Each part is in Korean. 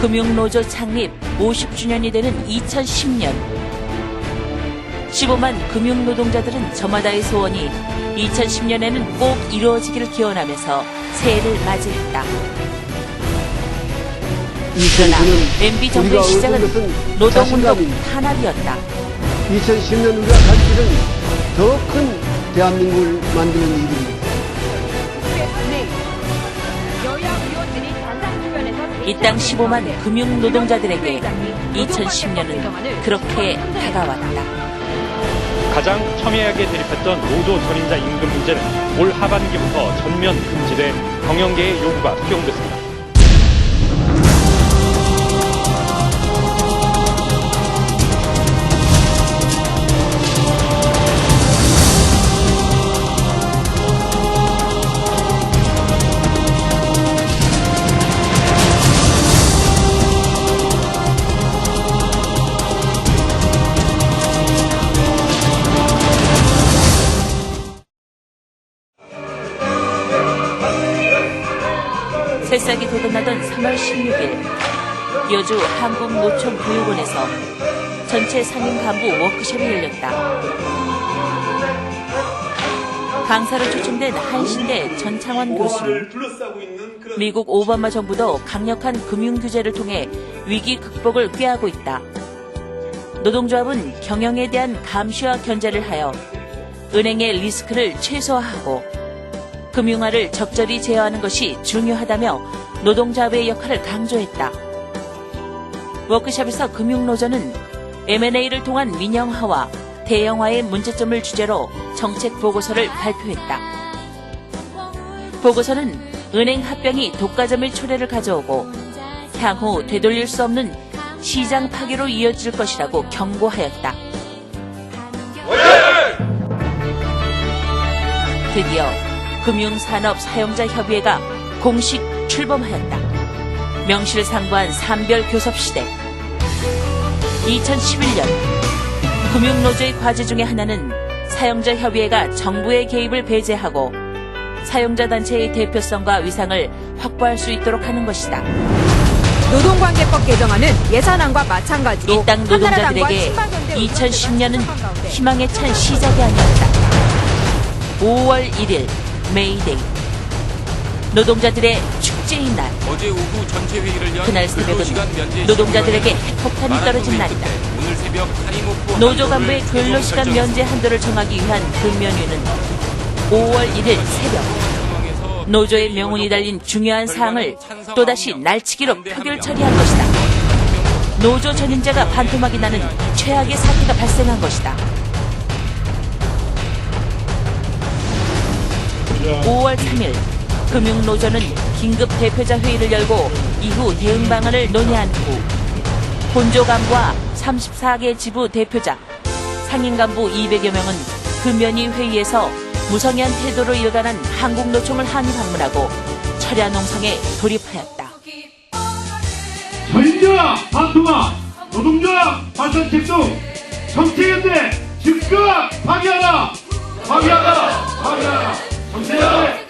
금융노조 창립 50주년이 되는 2010년 15만 금융노동자들은 저마다의 소원이 2010년에는 꼭 이루어지기를 기원하면서 새해를 맞이했다. 그러나 MB 정부의 시작은 노동운동 탄압이었다. 2010년 우리가 갈 길은 더 큰 대한민국을 만드는 일입니다. 이 땅 15만 금융 노동자들에게 2010년은 그렇게 다가왔다. 가장 첨예하게 대립했던 노조 전임자 임금 문제는 올 하반기부터 전면 금지돼 경영계의 요구가 수용됐습니다. 여주 한국노총교육원에서 전체 상임 간부 워크숍이 열렸다. 강사로 초청된 한신대 전창원 교수는 미국 오바마 정부도 강력한 금융 규제를 통해 위기 극복을 꾀하고 있다. 노동조합은 경영에 대한 감시와 견제를 하여 은행의 리스크를 최소화하고 금융화를 적절히 제어하는 것이 중요하다며 노동조합의 역할을 강조했다. 워크숍에서 금융노조는 M&A를 통한 민영화와 대형화의 문제점을 주제로 정책 보고서를 발표했다. 보고서는 은행 합병이 독과점의 초래를 가져오고 향후 되돌릴 수 없는 시장 파괴로 이어질 것이라고 경고하였다. 드디어 금융산업 사용자 협의회가 공식 출범하였다. 명실상부한 산별 교섭 시대. 2011년 금융노조의 과제 중의 하나는 사용자 협의회가 정부의 개입을 배제하고 사용자 단체의 대표성과 위상을 확보할 수 있도록 하는 것이다. 노동관계법 개정안은 예산안과 마찬가지로 이 땅 노동자들에게 친박연대 2010년은 의원들을 합친 가운데 희망에 찬 시작이 아니었다. 5월 1일 메이데이. 노동자들의 축제인 날. 어제 오후 전체 회의를 연 그날 새벽은 근로시간 면제 노동자들에게 핵폭탄이 떨어진 날이다. 때 오늘 새벽 노조 간부의 근로시간 면제 한도를 정하기 위한 근면위는 5월 1일 새벽 노조의 명운이 달린 중요한 사항을 또다시 날치기로 표결 처리한 것이다. 노조 전임자가 반토막이 나는 최악의 사태가 발생한 것이다. 5월 3일 금융노조는 긴급 대표자 회의를 열고 이후 대응 방안을 논의한 후 본조 간부와 34개 지부 대표자, 상임 간부 200여 명은 금연위 회의에서 무성의한 태도로 일관한 한국노총을 항의 방문하고 철야 농성에 돌입하였다. 전자 반토막 노동자 발산책 등 정책연대 즉각 파기하라 파기하라 파기하라 정책연대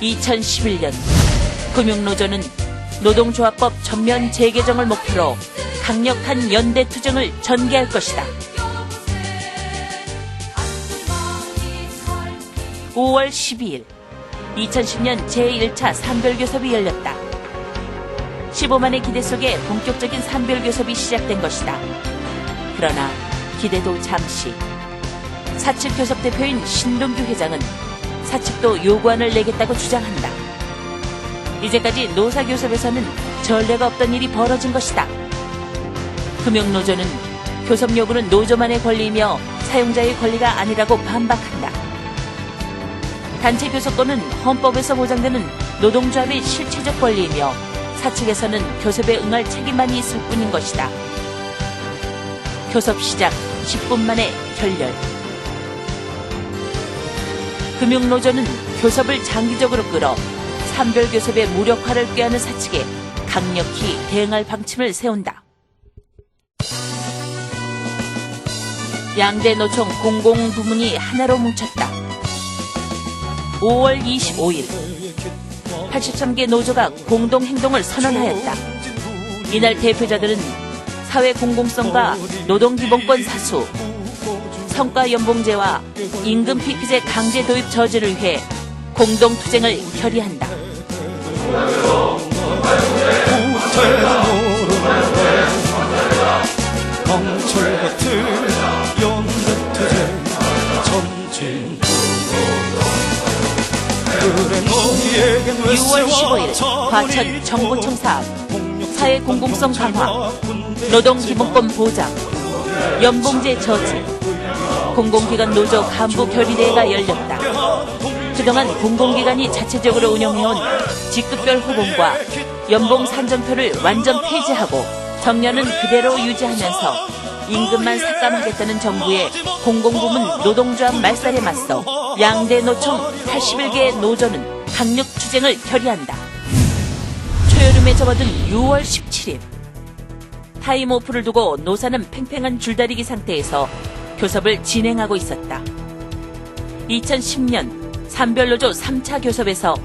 2011년 금융노조는 노동조합법 전면 재개정을 목표로 강력한 연대 투쟁을 전개할 것이다. 5월 12일 2010년 제1차 산별교섭이 열렸다. 15만의 기대 속에 본격적인 산별교섭이 시작된 것이다. 그러나 기대도 잠시. 사측 교섭 대표인 신동규 회장은 사측도 요구안을 내겠다고 주장한다. 이제까지 노사교섭에서는 전례가 없던 일이 벌어진 것이다. 금융노조는 교섭 요구는 노조만의 권리이며 사용자의 권리가 아니라고 반박한다. 단체 교섭권은 헌법에서 보장되는 노동조합의 실체적 권리이며 사측에서는 교섭에 응할 책임만이 있을 뿐인 것이다. 교섭 시작 10분 만에 결렬. 금융노조는 교섭을 장기적으로 끌어 산별교섭의 무력화를 꾀하는 사측에 강력히 대응할 방침을 세운다. 양대 노총 공공부문이 하나로 뭉쳤다. 5월 25일 83개 노조가 공동행동을 선언하였다. 이날 대표자들은 사회 공공성과 노동기본권 사수, 성과연봉제와 임금 피크제 강제 도입 저지를 위해 결의한다. 그래 너희에겐 왜 6월 15일 세워 과천 정보청사 사회 공공성 강화, 노동기본권 보장, 연봉제 저지, 공공기관 노조 간부 결의대회가 열렸다. 그동안 공공기관이 자체적으로 운영해온 직급별 호봉과 연봉 산정표를 완전 폐지하고 정년은 그대로 유지하면서 임금만 삭감하겠다는 정부의 공공부문 노동조합 말살에 맞서 양대 노총 81개 노조는 강력 투쟁을 결의한다. 초여름에 접어든 6월 17일 타임오프를 두고 노사는 팽팽한 줄다리기 상태에서 교섭을 진행하고 있었다. 2010년 산별노조 3차 교섭에서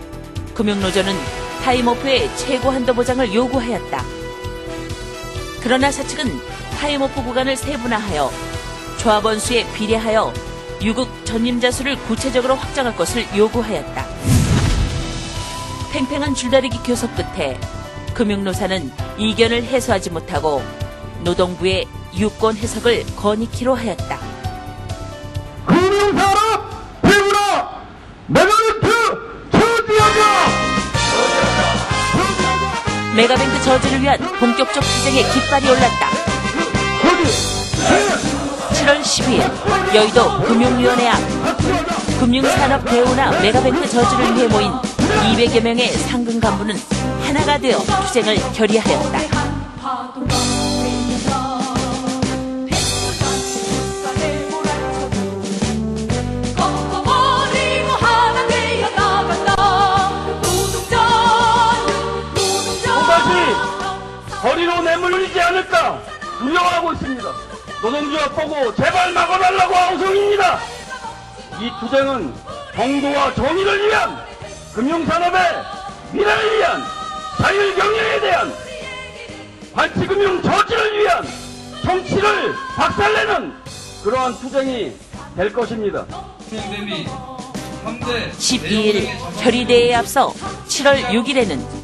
금융노조는 타임오프의 최고 한도 보장을 요구하였다. 그러나 사측은 타임오프 구간을 세분화하여 조합원 수에 비례하여 유급 전임자 수를 구체적으로 확정할 것을 요구하였다. 팽팽한 줄다리기 교섭 끝에 금융노사는 이견을 해소하지 못하고 노동부의 유권 해석을 건의키로 하였다. 금융산업 배우라 메가리트 처지하자 메가뱅크 저지를 위한 본격적 투쟁의 깃발이 올랐다. 7월 12일 여의도 금융위원회 앞 금융산업 대우나 메가뱅크 저지를 위해 모인 200여 명의 상근 간부는 하나가 되어 투쟁을 결의하였다. 거리로 내몰리지 않을까 두려워하고 있습니다. 노동조합 보고 제발 막아달라고 하우성입니다. 이 투쟁은 정도와 정의를 위한 금융산업의 미래를 위한 자율경영에 대한 반치금융 저지를 위한 정치를 박살내는 그러한 투쟁이 될 것입니다. 12일 결의대회에 앞서 7월 6일에는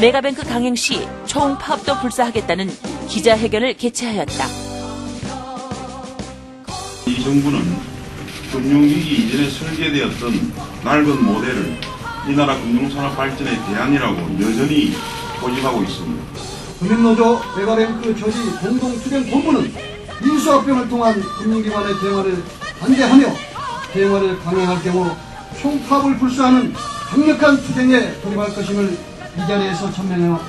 메가뱅크 강행시 총파업도 불사하겠다는 기자회견을 개최하였다. 이 정부는 금융위기 이전에 설계되었던 낡은 모델을 이 나라 금융산업 발전의 대안이라고 여전히 고집하고 있습니다. 금융노조 메가뱅크 저지 공동투쟁본부는 인수합병을 통한 금융기관의 대응을 반대하며 대응을 강행할 경우 총파업을 불사하는 강력한 투쟁에 돌입할 것임을 이 자리에서 천명하며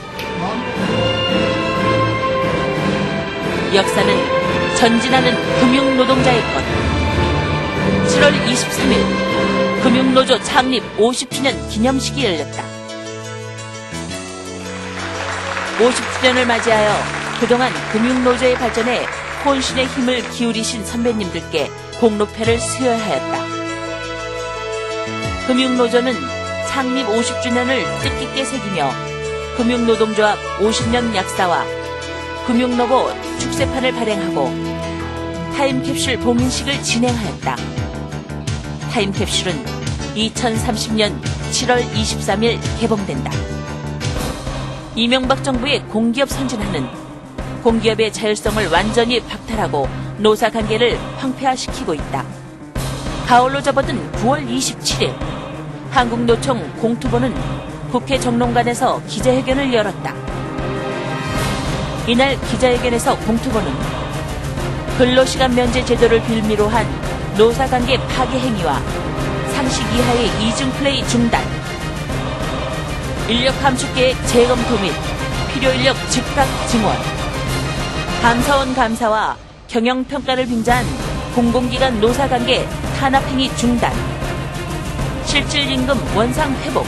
역사는 전진하는 금융노동자의 것. 7월 23일 금융노조 창립 50주년 기념식이 열렸다. 50주년을 맞이하여 그동안 금융노조의 발전에 혼신의 힘을 기울이신 선배님들께 공로패를 수여야 하였다. 금융노조는 창립 50주년을 뜻깊게 새기며 금융노동조합 50년 약사와 금융로고 축세판을 발행하고 타임캡슐 봉인식을 진행하였다. 타임캡슐은 2030년 7월 23일 개봉된다. 이명박 정부의 공기업 선진화는 공기업의 자율성을 완전히 박탈하고 노사 관계를 황폐화시키고 있다. 가을로 접어든 9월 27일 한국노총 공투부는 국회 정론관에서 기자회견을 열었다. 이날 기자회견에서 공투부는 근로시간 면제 제도를 빌미로 한 노사관계 파괴 행위와 상식 이하의 이중 플레이 중단, 인력 감축 계획 재검토 및 필요 인력 즉각 증원, 감사원 감사와 경영평가를 빙자한 공공기관 노사관계 탄압행위 중단, 실질임금 원상 회복,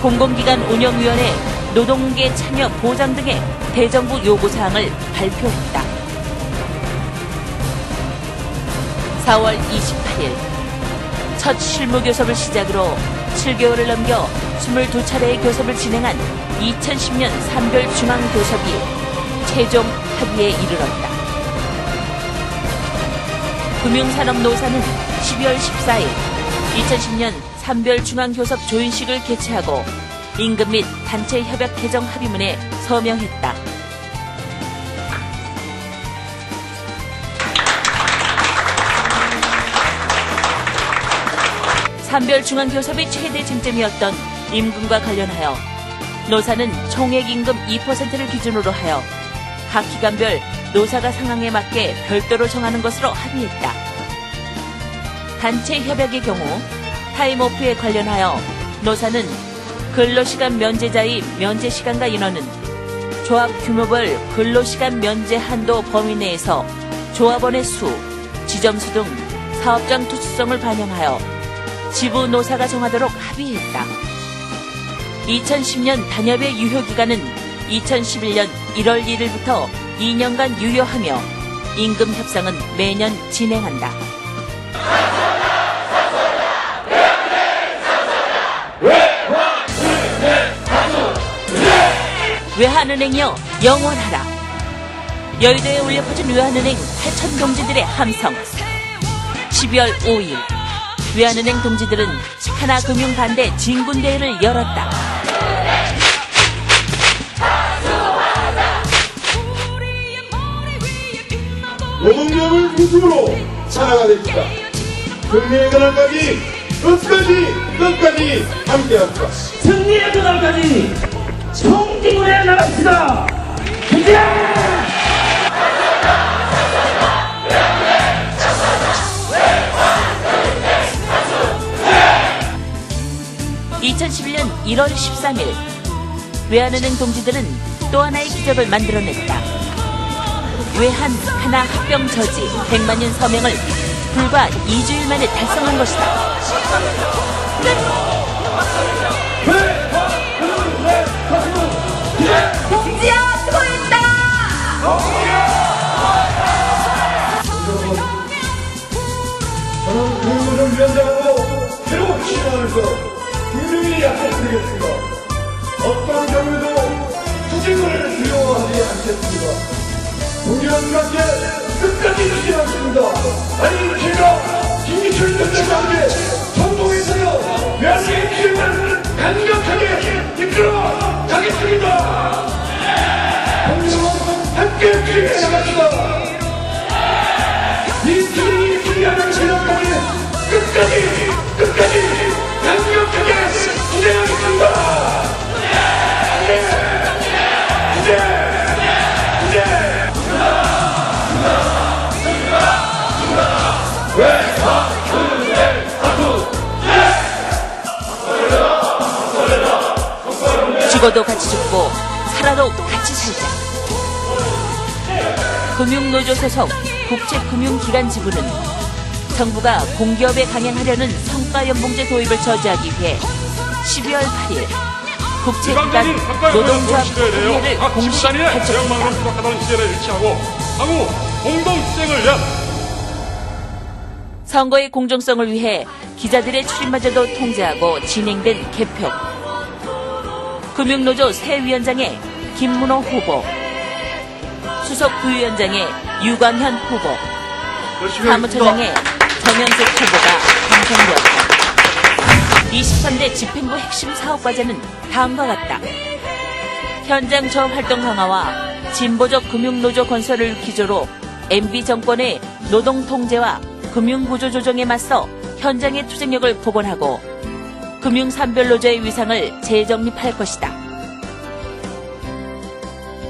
공공기관 운영위원회 노동계 참여 보장 등의 대정부 요구사항을 발표했다. 4월 28일 첫 실무 교섭을 시작으로 7개월을 넘겨 22차례의 교섭을 진행한 2010년 산별 중앙 교섭이 최종 합의에 이르렀다. 금융산업노사는 12월 14일 2010년 산별 중앙 교섭 조인식을 개최하고 임금 및 단체 협약 개정 합의문에 서명했다. 산별중앙교섭의 최대 쟁점이었던 임금과 관련하여 노사는 총액 임금 2%를 기준으로 하여 각 기관별 노사가 상황에 맞게 별도로 정하는 것으로 합의했다. 단체 협약의 경우 타임오프에 관련하여 노사는 근로시간 면제자의 면제시간과 인원은 조합 규모별 근로시간 면제 한도 범위 내에서 조합원의 수, 지점수 등 사업장 투수성을 반영하여 지부 노사가 정하도록 합의했다. 2010년 단협의 유효 기간은 2011년 1월 1일부터 2년간 유효하며 임금 협상은 매년 진행한다. 외환은행이여 영원하라. 여의도에 울려 퍼진 외환은행 8천 동지들의 함성. 12월 5일 외환은행 동지들은 하나금융 반대 진군대회를 열었다. 노동력을 중심으로 살아가겠다. 승리의 그날까지 끝까지 끝까지 함께합시다. 승리의 그날까지 청진군에 나갑시다. 기자! 2011년 1월 13일 외환은행 동지들은 또 하나의 기적을 만들어냈다. 외환 하나 합병 저지 100만 년 서명을 불과 2주일 만에 달성한 것이다. 동지야 수고했다 저는 금융위원장으로 새로 취임하면서 분명히 약속드리겠습니다. 어떤 경우에도 투쟁을 두려워하지 않겠습니다. 동료들한테 끝까지 지키겠습니다. 아니 제가 김기철 위원장과 함께 성공해서요 외환의 기회를 강력하게 이끌어 가겠습니다. 함께 기회 나갑시다. 이 팀이 준비하는 세력까지 끝까지 끝까지 강력하게 진행하겠습니다. 네, 네, 네. 죽어도 같이 죽고 살아도 같이 살자. 금융노조 소속 국제금융기관 지부는 정부가 공기업에 강행하려는 성과연봉제 도입을 저지하기 위해 12월 8일 국제기관 노동조합 협의회를 공식 발족했다. 수락하던 시대를 일치하고 향후 공동 투쟁을 위한 선거의 공정성을 위해 기자들의 출입마저도 통제하고 진행된 개표. 금융노조 새 위원장의 김문호 후보, 수석 부위원장의 유광현 후보, 사무처장의 정현석 후보가 당선되었다. 23대 집행부 핵심 사업 과제는 다음과 같다. 현장 저업 활동 강화와 진보적 금융노조 건설을 기조로 MB 정권의 노동 통제와 금융 구조 조정에 맞서 현장의 투쟁력을 복원하고 금융 산별노조의 위상을 재정립할 것이다.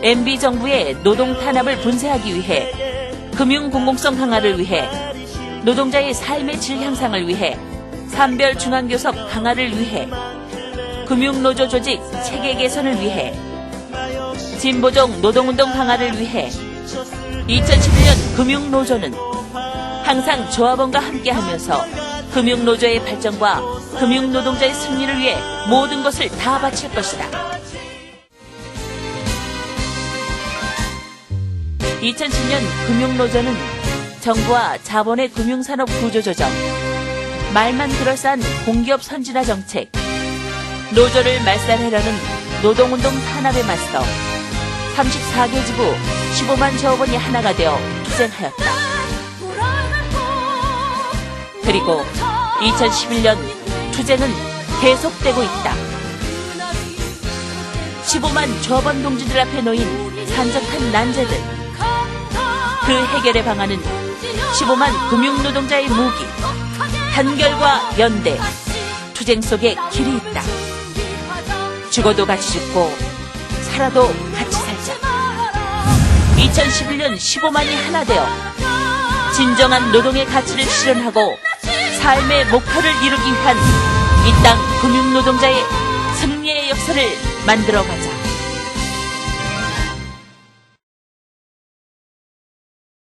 MB 정부의 노동 탄압을 분쇄하기 위해 금융 공공성 강화를 위해 노동자의 삶의 질 향상을 위해 산별 중앙교섭 강화를 위해 금융노조 조직 체계 개선을 위해 진보적 노동운동 강화를 위해 2011년 금융노조는 항상 조합원과 함께하면서 금융노조의 발전과 금융노동자의 승리를 위해 모든 것을 다 바칠 것이다. 2010년 금융노조는 정부와 자본의 금융산업 구조 조정, 말만 그럴싸한 공기업 선진화 정책, 노조를 말살하려는 노동운동 탄압에 맞서 34개 지부 15만 조업원이 하나가 되어 투쟁하였다. 그리고 2011년 투쟁은 계속되고 있다. 15만 조합원 동지들 앞에 놓인 산적한 난제들. 그 해결의 방안은 15만 금융노동자의 무기, 단결과 연대, 투쟁 속에 길이 있다. 죽어도 같이 죽고, 살아도 같이 살자. 2011년 15만이 하나 되어 진정한 노동의 가치를 실현하고 삶의 목표를 이루기 위한 이 땅 금융노동자의 승리의 역사를 만들어 가자.